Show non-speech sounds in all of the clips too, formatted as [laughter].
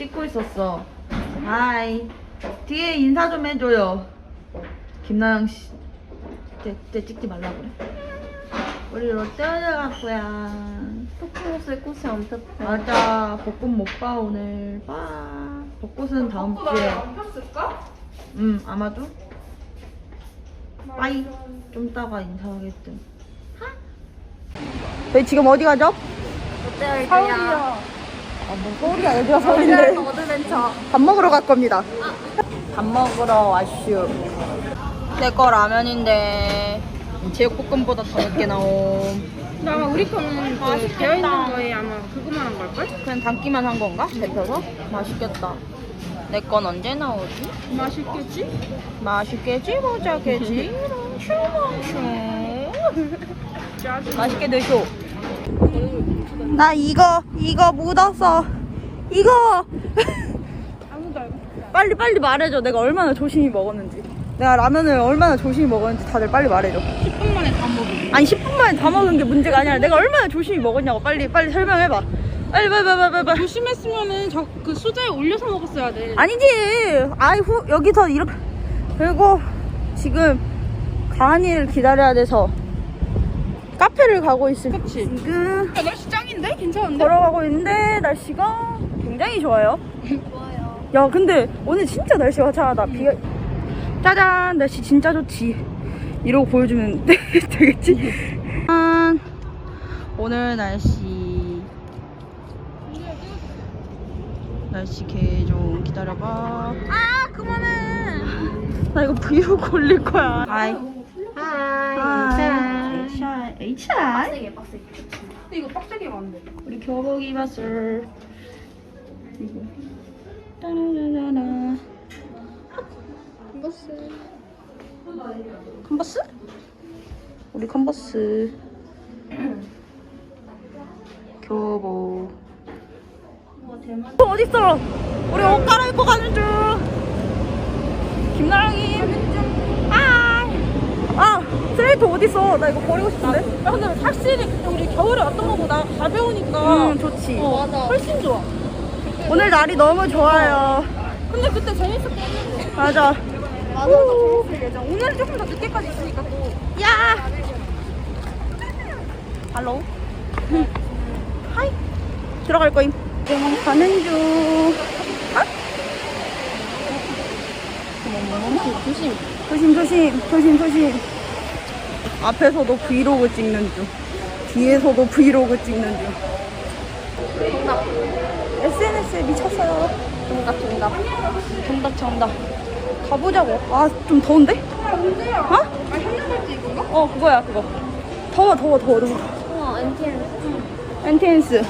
있었어. 하이. 뒤에 인사 좀 해줘요. 김나영 씨. 쟤, 쟤 찍지 말라 그래. 우리 롯데월드 갈 거야. 토크로스의 꽃이 엄청 맞아. 벚꽃 못 봐, 오늘. 봐. 벚꽃은 다음 주에. 안 폈을까? 응, 아마도. 빠이. 좀 이따가 인사하겠든. 저희 지금 어디 가죠? 롯데월드야. 아, 뭐 서울이야. 여기가 서울인데. 어드벤처. 밥 먹으러 갈 겁니다. 밥 먹으러 왔슈. 내 거 라면인데 제육볶음보다 더 늦게 나옴. 근데 아마 우리 거는 그 되어 있는 거에 아마 그거만 한 걸걸? 그냥 담기만 한 건가? 데펴서? 맛있겠다. 내 건 언제 나오지? 맛있겠지? 맛있겠지. 멈추 [laughs] 짜증. 맛있게 드쇼. 나 이거 이거 묻었어. 이거 아무도 알고. 빨리 빨리 말해줘. 내가 얼마나 조심히 먹었는지. 내가 라면을 얼마나 조심히 먹었는지 다들 빨리 말해줘. 10분 만에 다 먹어. 아니 10분 만에 다 먹은 게 문제가 아니라 내가 얼마나 조심히 먹었냐고 빨리 빨리 설명해봐. 빨리 빨리 빨리 빨리 빨리. 조심했으면은 저 그 수저에 올려서 먹었어야 돼. 아니지. 아이 후 여기서 이렇게 그리고 지금 가은이를 기다려야 돼서 카페를 가고 있을 그치. 지금 야, 날씨 짱인데? 괜찮은데? 걸어가고 있는데 날씨가 굉장히 좋아요. 좋아요. 야 근데 오늘 진짜 날씨가 화창하다. 비가 짜잔! 날씨 진짜 좋지. 이러고 보여주면 [laughs] 되겠지? 짠! 오늘 날씨. 날씨 개 좀 기다려봐. 아 그만해. 나 이거 브이로그 올릴 거야. 하이. 하이 HI 빡세게 빡세게. 근데 이거 빡세게 만데. 우리 교복 입었을 이거 따라라라라 컨버스. 컨버스? 우리 컨버스 교복 어, 어딨어? 우리 옷 갈아입고 가는 중 김나영이 아, 아 스레이트 어딨어? 나 이거 버리고 싶은데 야, 근데 확실히 우리 겨울에 왔던 거보다 가벼우니까 응 좋지 어, 맞아. 훨씬 좋아. 오늘 날이 너무 좋아요 근데 그때 재밌었겠는데. 맞아 맞아. 오. 재밌을 예정. 오늘은 조금 더 늦게까지 있으니까 또. 야! 할로? 하이. 들어갈 거임. 지금 가는 중. 아? 조심. 조심, 조심, 조심, 조심. 앞에서도 브이로그 찍는 중. 뒤에서도 브이로그 찍는 중. 정답. SNS에 미쳤어요. 정답 정답. 정답, 정답. 가보자고. 아, 좀 더운데? 언제야? 어? 아, 현장갈지 이건가? 어, 그거야, 그거. 더워, 더워, 더워, 더워. NTN. 엔텐스.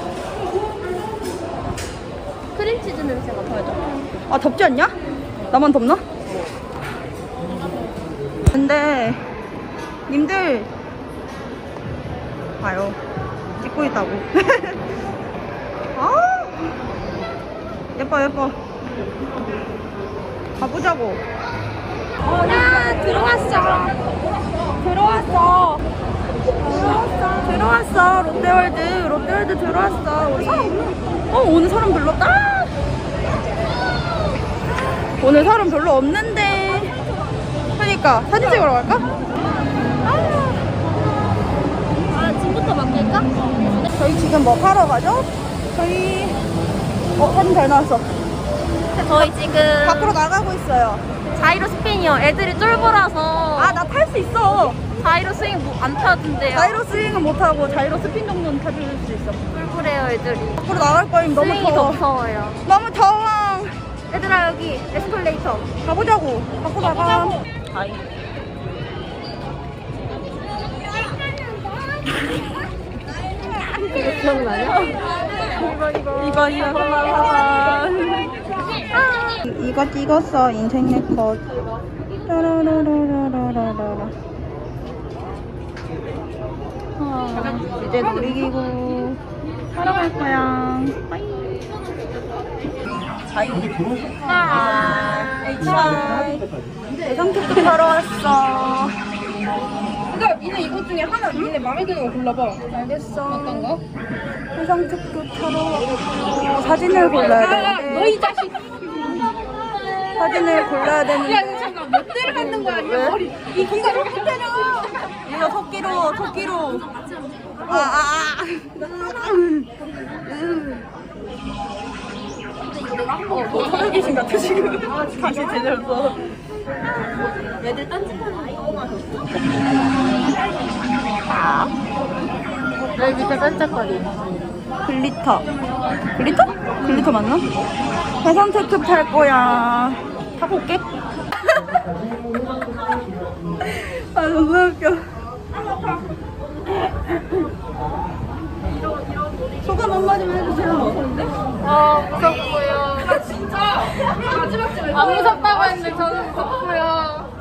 크림치즈 냄새가 나죠. 아 덥지 않냐? 나만 덥나? 근데 님들 봐요. 찍고 있다고. 아 [laughs] 예뻐 예뻐. 가보자고. 야 들어왔어. 들어왔어. 들어왔어. 들어왔어. 롯데월드 롯데월드 들어왔어. 우리. 어 오늘 사람 별로 없다 오늘 사람 별로 없는데 그러니까 사진 찍으러 갈까? 아 지금부터 맡길까? 저희 지금 뭐 하러 가죠? 저희 어 사진 잘 나왔어 저희 지금 밖으로 나가고 있어요 자이로 스피니어 애들이 쫄보라서 아 나 탈 수 있어 자이로 스윙 뭐 안 타던데요. 자이로 스윙은 못하고 자이로 스핀 정도는 타줄 수 있어 쫄보래요 애들이. 밖으로 나갈 거임 너무 스윙이 더 더워 무서워요. 너무 더워 얘들아 여기 에스컬레이터. 가보자고 밖으로 나가 다이. 이거 찍었어 인생 내컷 라라라라라라라. 아, 이제 놀이기구 하러 갈 거야. 빠이. 자이. 아, 이 성특도 타러 왔어 그러니까 니네 이것 중에 하나 니네 마음에 드는 거 골라봐. 알겠어 어떤 거? 해상특급 놀이터로 사진을 골라야 되는데 너이 자식. 사진을 골라야 되는데 야, 잠깐 몇 대를 맞는 거야? 왜? 머리. 이 공간 이렇게 때려. 이거 토끼로 토끼로 아아아 어, 너 서울귀신 같아 지금 다시 제대로 써 애들 딴짓하는 여기 밑에 반짝거리. 글리터 글리터? 글리터 맞나? 해상 테크 탈 거야 타고 올게 [laughs] 아 너무 웃겨 소감 한마디만 해주세요 아 무섭고요. 아 진짜? 안 무섭다고 했는데 저는 무섭고요.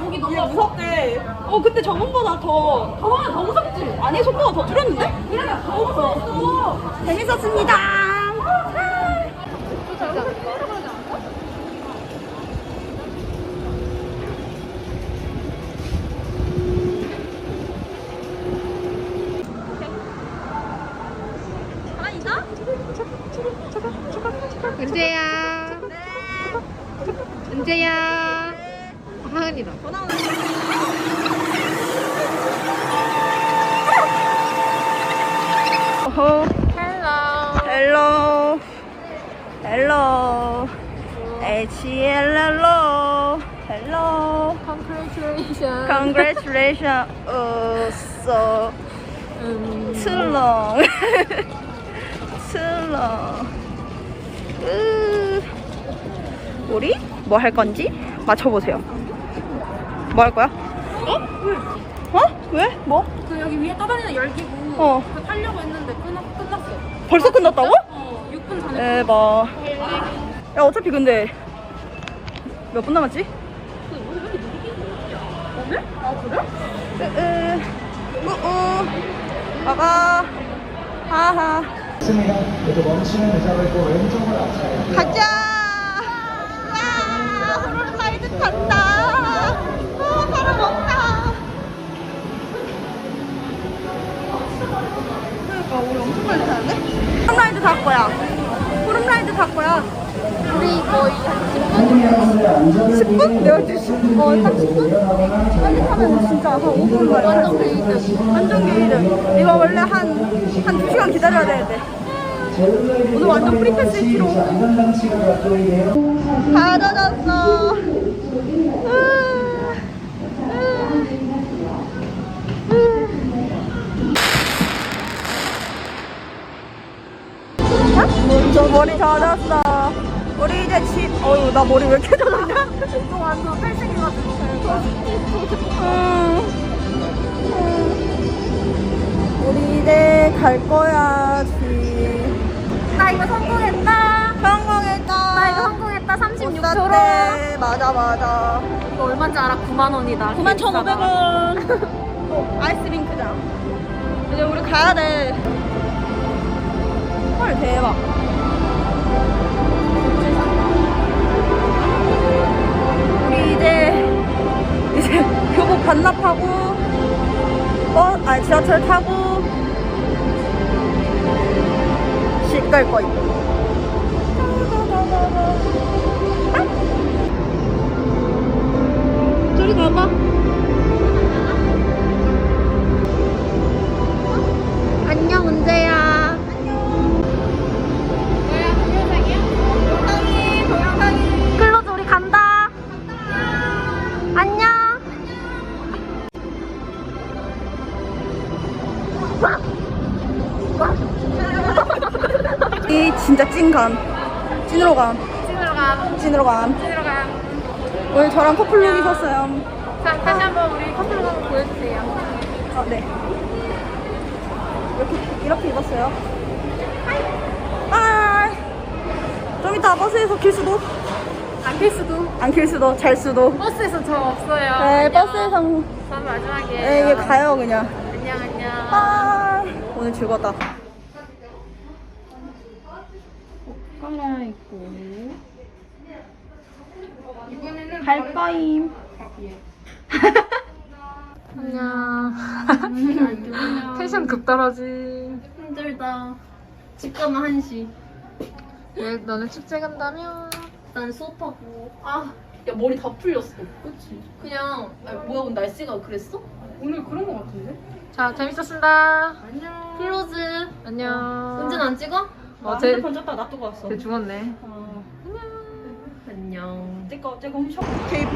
목 이 너무 무섭대. 어, 근데 저번보다 더. 저번에 더 무섭지? 아니, 속도가 더 줄였는데? 그래, 더 무서웠어. 재밌었습니다. 은재야. 은재야. 하은이다. 어허. 헬로. 헬로. 헬로. H-E-L-L-O. 헬로. Congratulations. Congratulations. Oh, so 음. too long. too long. 으. 우리 뭐 할 건지 맞춰보세요. 뭐 할 거야? 어? 어? 왜? 뭐? 그 여기 위에 떠다니는 열기구. 어. 그 타려고 했는데 끝나, 끝났어. 벌써 끝났다고? 어, 6분 전에. 대박. 야 어차피 근데 몇 분 남았지? 오늘? 아 그래? 으으 우우 가가 하하 있습니다. 이렇게 멈추는 의자를 있고 왼쪽으로 앞차례. 가자 와 호롤라이드 탄다 아 그러니까 우리? 호롤라이드 탈 거야 호롤라이드 탈 거야 우리 거의 승리하는데 안전을 10분? 내가 10분? 어, 딱 10분? 빨리 타면 진짜 한 5분 만에 완전 게이드. 완전 게이드. 이거 원래 한, 한 2시간 기다려야 되는데. 오늘 완전 프리패스 했지로. 안전장치가 갖고 있네요. 다 젖었어. 저 머리 젖었어. 우리 이제 집, 어휴, 나 머리 왜 이렇게 젖었냐? 또 완전 탈색해가지고. 우리 이제 갈 거야, 집. 나 이거 성공했다. 성공했다. 나 이거 성공했다. 못 36초로. 샀대. 맞아, 맞아. 이거 얼마인지 알아? 9만 원이다. 91,500원. [laughs] 어, 아이스링크장. 이제 우리 가야 돼. 헐, 대박. 지하철 타고, 집갈 거임. 저리 가봐. 이 진짜 찐감. 찐으로 감. 찍으러 가. 찐으로 감. 찍으러 가. 오늘 저랑 커플룩 입었어요. 자 다시 한번 우리 커플룩 한번 보여주세요. 아, 네. 이렇게, 이렇게 입었어요. 아, 좀 이따 버스에서 킬 수도, 안길 수도. 안 킬 수도, 잘 수도. 버스에서 저 없어요. 네, 안녕. 버스에서, 전 마지막이에요. 네, 이게 가요, 그냥. 안녕 안녕. 아, 오늘 즐거웠다. 갈 거임. 안녕. 텐션 급 떨어지. 힘들다. 집 가면 한시. 왜 너네 축제 간다며? 난 수업하고. 아, 야 머리 다 풀렸어. 그치? 그냥 아, 뭐야 오늘 날씨가 그랬어? 오늘 그런 거 같은데? 자 재밌었습니다. 안녕. 클로즈. 안녕. 은진 안 찍어? 어, 제, 핸드폰 줬다 놔두고 왔어. 쟤 죽었네. 안녕. 찍어 찍어 훔쳐. 테이프.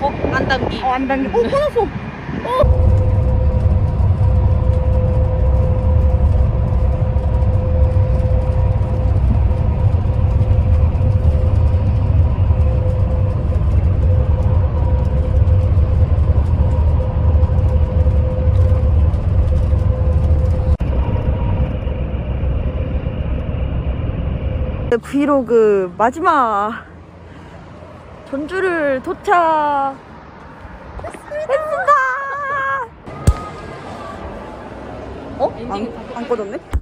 어? 안 당기. 어, 안 당기. 어, 끊었어. 브이로그 마지막 전주를 도착 했습니다. 어? 안, 안 꺼졌네?